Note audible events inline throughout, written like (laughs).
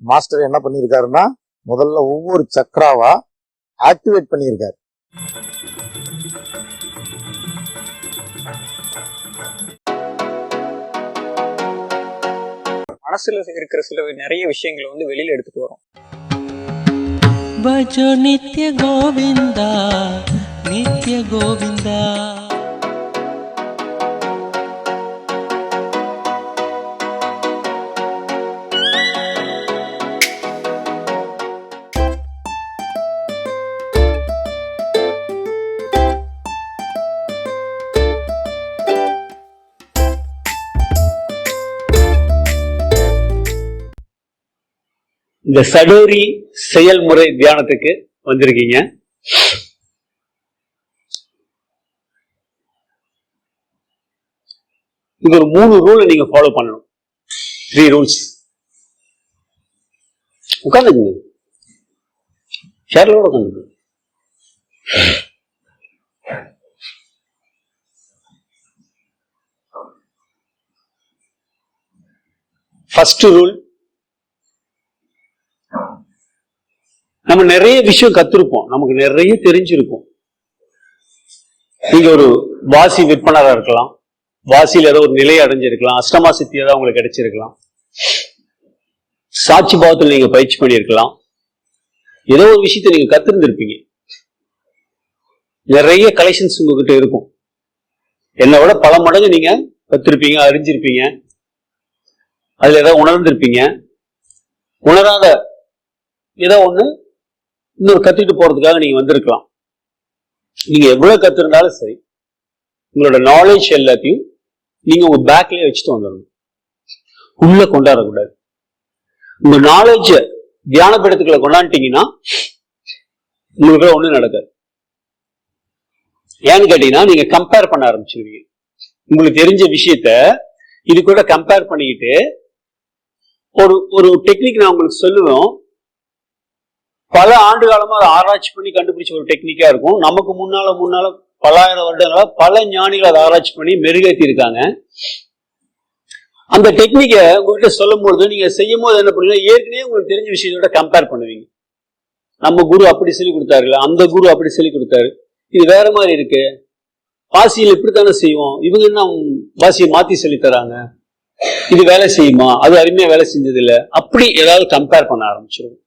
Master என்ன பண்ணியிருக்காருன்னா முதல்ல ஒவ்வொரு சக்ராவா ஆக்டிவேட் பண்ணியிருக்காரு மனசுல இருக்கிற சில நிறைய விஷயங்களை வந்து வெளியில எடுத்துட்டு வரும். பஜோ நித்ய கோவிந்தா நித்ய கோவிந்தா. இந்த சடோரி செயல்முறை தியானத்துக்கு வந்திருக்கீங்க. இது ஒரு மூணு ரூல் நீங்க ஃபாலோ பண்ணணும். த்ரீ ரூல்ஸ் உட்காந்துங்க சேர்ல உட்காந்துங்க ஃபர்ஸ்ட் ரூல் நம்ம நிறைய விஷயம் கத்திருப்போம். நமக்கு நிறைய தெரிஞ்சிருக்கும். நீங்க ஒரு வாசி விற்பனரா இருக்கலாம். வாசியில் ஏதோ ஒரு நிலையை அடைஞ்சிருக்கலாம். அஷ்டமா சித்தி ஏதாவது உங்களுக்கு கிடைச்சிருக்கலாம். சாட்சி பாவத்தில் நீங்க பயிற்சி பண்ணியிருக்கலாம். ஏதோ ஒரு விஷயத்தை நீங்க கத்திருந்திருப்பீங்க. நிறைய கலெக்ஷன்ஸ் உங்ககிட்ட இருக்கும். என்னை விட பல மடங்கு நீங்க கத்திருப்பீங்க அறிஞ்சிருப்பீங்க. அதுல ஏதாவது உணர்ந்திருப்பீங்க. உணராத ஏதோ ஒன்று இன்னொரு கத்திட்டு போறதுக்காக நீங்க வந்திருக்கலாம். நீங்க எவ்வளவு கத்திருந்தாலும் சரி உங்களோட நாலேஜ் எல்லாத்தையும் நீங்க உங்க பேக்லயே வச்சுட்டு வந்துடணும். உள்ள கொண்டாடக்கூடாது. உங்க நாலேஜ தியான படத்துக்களை கொண்டாண்டிட்டீங்கன்னா உங்களுக்கு ஒண்ணும் நடக்காது. ஏன்னு கேட்டீங்கன்னா நீங்க கம்பேர் பண்ண ஆரம்பிச்சிருவீங்க. உங்களுக்கு தெரிஞ்ச விஷயத்த இது கூட கம்பேர் பண்ணிக்கிட்டு ஒரு ஒரு டெக்னிக் நான் உங்களுக்கு சொல்லுவேன். பல ஆண்டு காலமா அதை ஆராய்ச்சி பண்ணி கண்டுபிடிச்ச ஒரு டெக்னிக்கா இருக்கும். நமக்கு முன்னால முன்னால பல்லாயிரம் வருடங்களா பல ஞானிகள் அதை ஆராய்ச்சி பண்ணி மெருகேற்றி இருக்காங்க அந்த டெக்னிக்கை உங்ககிட்ட சொல்லும் பொழுது நீங்க செய்யும் போது என்ன பண்ணுவீங்க? ஏற்கனவே உங்களுக்கு தெரிஞ்ச விஷயத்தோட கம்பேர் பண்ணுவீங்க. நம்ம குரு அப்படி சொல்லி கொடுத்தாருல அந்த குரு அப்படி சொல்லி கொடுத்தாரு. இது வேற மாதிரி இருக்கு. வாசியில் இப்படித்தானே செய்வோம். இவங்க என்ன வாசியை மாத்தி சொல்லி தராங்க? இது வேலை செய்யுமா? அது அருமையா வேலை செஞ்சது இல்லை அப்படி ஏதாவது கம்பேர் பண்ண ஆரம்பிச்சிருவோம்.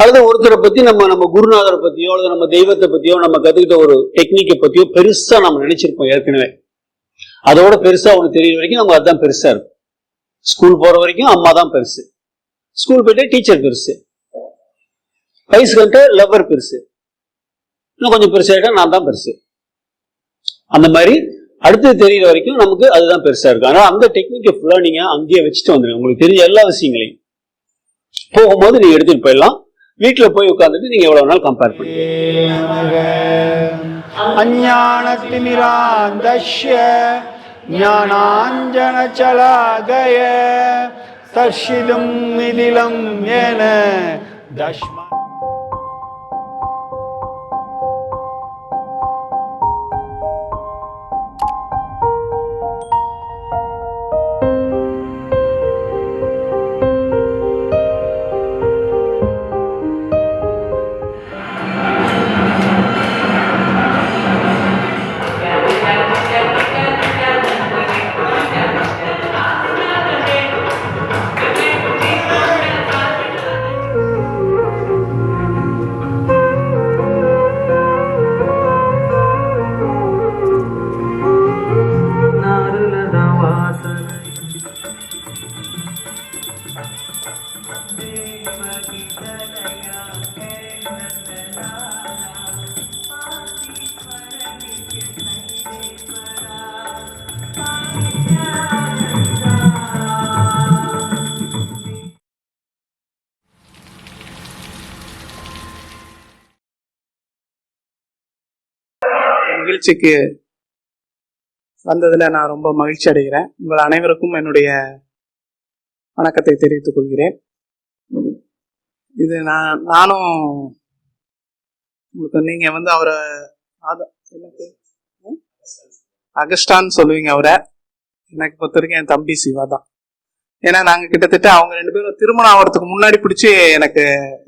அல்லது ஒருத்தரை பத்தி நம்ம நம்ம குருநாதரை பத்தியோ அல்லது நம்ம தெய்வத்தை பத்தியோ நம்ம கத்துக்கிட்ட ஒரு டெக்னிக்கை பத்தியோ பெருசா நம்ம நினைச்சிருப்போம் ஏற்கனவே. அதோட பெருசா ஒன்று தெரியுற வரைக்கும் நம்ம அதுதான் பெருசா இருக்கும். ஸ்கூல் போற வரைக்கும் அம்மா தான் பெருசு. ஸ்கூல் போயிட்டு டீச்சர் பெருசு. வயசு கண்ட லவ்வர் பெருசு. இன்னும் கொஞ்சம் பெருசாயிட்டா நான் தான் பெருசு. அந்த மாதிரி அடுத்தது தெரியுற வரைக்கும் நமக்கு அதுதான் பெருசா இருக்கும். ஆனால் அந்த டெக்னிக்கை ஃபுல்லா நீங்க அங்கேயே வச்சுட்டு வந்துடுங்க உங்களுக்கு தெரிஞ்ச எல்லா விஷயங்களையும். போகும்போது நீங்க எடுத்துட்டு போயிடலாம். வீட்டில் போய் உட்காந்துட்டு நீங்கள் எவ்வளோ நாள் கம்பேர் பண்ணுங்க? அஞ்ஞான திமிராந்தஷ்ய ஞானாஞ்சனச்சலாகய தர்ஷிதும் மிதிலம் ஏன தஷ்ம நிகழ்ச்சிக்கு வந்ததுல நான் ரொம்ப மகிழ்ச்சி அடைகிறேன். உங்கள் அனைவருக்கும் என்னுடைய வணக்கத்தை தெரிவித்துக் கொள்கிறேன். இது நான் நானும் உங்களுக்கு நீங்க வந்து அவரை அகஸ்டான்னு சொல்லுவீங்க அவரை. எனக்கு பொறுத்த வரைக்கும் என் தம்பி சிவா தான். ஏன்னா நாங்க கிட்டத்தட்ட அவங்க ரெண்டு பேரும் திருமணம் ஆகிறதுக்கு முன்னாடி பிடிச்சி எனக்கு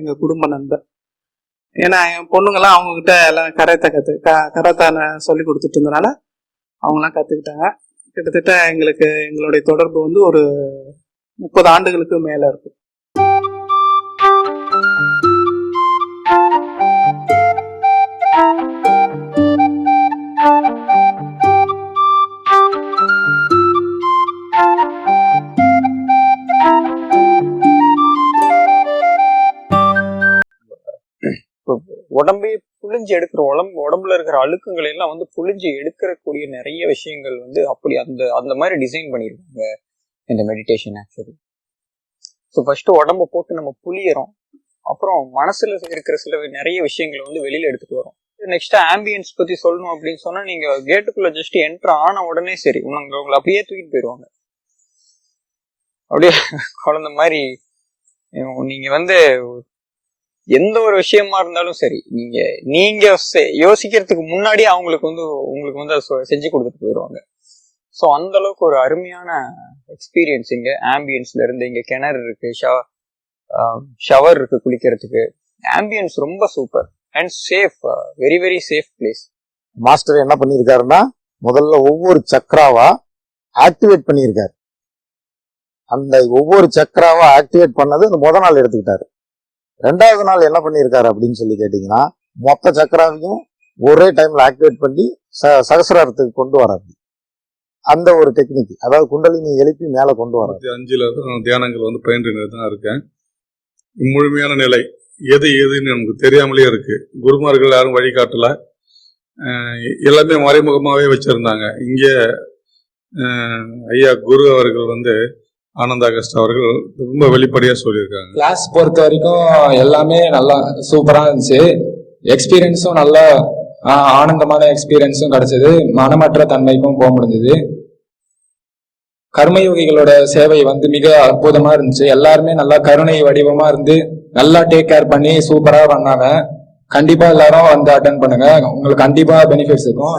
எங்க குடும்ப நண்பர். ஏன்னா என் பொண்ணுங்கெல்லாம் அவங்க கிட்ட எல்லாம் கராத்தே கத்து க- கராத்தே சொல்லி கொடுத்துட்டு இருந்தனால அவங்களாம் கத்துக்கிட்டாங்க. கிட்டத்தட்ட எங்களுக்கு எங்களுடைய தொடர்பு வந்து ஒரு முப்பது ஆண்டுகளுக்கு மேல இருக்கும். உடம்பே புழிஞ்சு எடுக்கிற உடம்பு உடம்புல இருக்கிற அழுக்குங்களை எல்லாம் வந்து புழிஞ்சு எடுக்கக்கூடிய நிறைய விஷயங்கள் வந்து அப்படி அந்த அந்த மாதிரி டிசைன் பண்ணியிருக்காங்க இந்த மெடிடேஷன் ஆக்சுவலி ஸோ ஃபர்ஸ்ட் உடம்ப போட்டு நம்ம புளியறோம் அப்புறம் மனசுல இருக்கிற சில நிறைய விஷயங்களை வந்து வெளியில எடுத்துட்டு வரோம். நெக்ஸ்ட் ஆம்பியன்ஸ் பத்தி சொல்லணும் அப்படின்னு சொன்னா நீங்க கேட்டுக்குள்ள ஜஸ்ட் என்ட்ரு ஆன உடனே சரி உங்களை உங்களை அப்படியே தூக்கிட்டு போயிடுவாங்க அப்படியே (laughs) குழந்தை மாதிரி நீங்க வந்து எந்த ஒரு விஷயமா இருந்தாலும் சரி நீங்க நீங்க யோசிக்கிறதுக்கு முன்னாடியே அவங்களுக்கு வந்து உங்களுக்கு வந்து அதை செஞ்சு கொடுத்துட்டு போயிடுவாங்க ஸோ அந்த அளவுக்கு ஒரு அருமையான எக்ஸ்பீரியன்ஸ் இங்க ஆம்பியன்ஸ்ல இருந்து இங்க கிணறு இருக்கு ஷவர் இருக்கு குளிக்கிறதுக்கு. ஆம்பியன்ஸ் ரொம்ப super and safe very very safe place master என்ன பண்ணியிருக்காருன்னா முதல்ல ஒவ்வொரு சக்கராவா ஆக்டிவேட் பண்ணியிருக்காரு அந்த ஒவ்வொரு சக்கராவா ஆக்டிவேட் பண்ணது அந்த முத நாள் எடுத்துக்கிட்டாரு. ரெண்டாவது நாள் என்ன பண்ணியிருக்காரு அப்படின்னு சொல்லி கேட்டீங்கன்னா மொத்த சக்கராவையும் ஒரே டைம்ல ஆக்டிவேட் பண்ணி ச- சகசிராரத்துக்கு கொண்டு வராது அந்த ஒரு டெக்னிக் அதாவது குண்டலினி எழுப்பி மேல கொண்டு வர அஞ்சில் அஞ்சுல தியானங்கள் வந்து பயின்று தான் இருக்கேன். முழுமையான நிலை. எது எதுன்னு நமக்கு தெரியாமலே இருக்கு. குருமார்கள் யாரும் வழிகாட்டல எல்லாமே மறைமுகமாகவே வச்சிருந்தாங்க. இங்கே ஐயா குரு அவர்கள் வந்து ஆனந்த அகஸ்ட் அவர்கள் ரொம்ப வெளிப்படையா சொல்லியிருக்காங்க. கிளாஸ் பொறுத்த வரைக்கும் எல்லாமே நல்லா சூப்பரா இருந்துச்சு. எக்ஸ்பீரியன்ஸும் நல்ல ஆனந்தமான எக்ஸ்பீரியன்ஸும் கிடைச்சது. மனமற்ற தன்மைக்கும் போக முடிஞ்சது. கர்மயோகிகளோட சேவை வந்து மிக அற்புதமா இருந்துச்சு. எல்லாருமே நல்லா கருணை வடிவமா இருந்து நல்லா டேக் கேர் பண்ணி சூப்பரா பண்ணாங்க. கண்டிப்பா எல்லாரும் வந்து அட்டன் பண்ணுங்க. உங்களுக்கு கண்டிப்பா பெனிஃபிட்ஸ் இருக்கும்.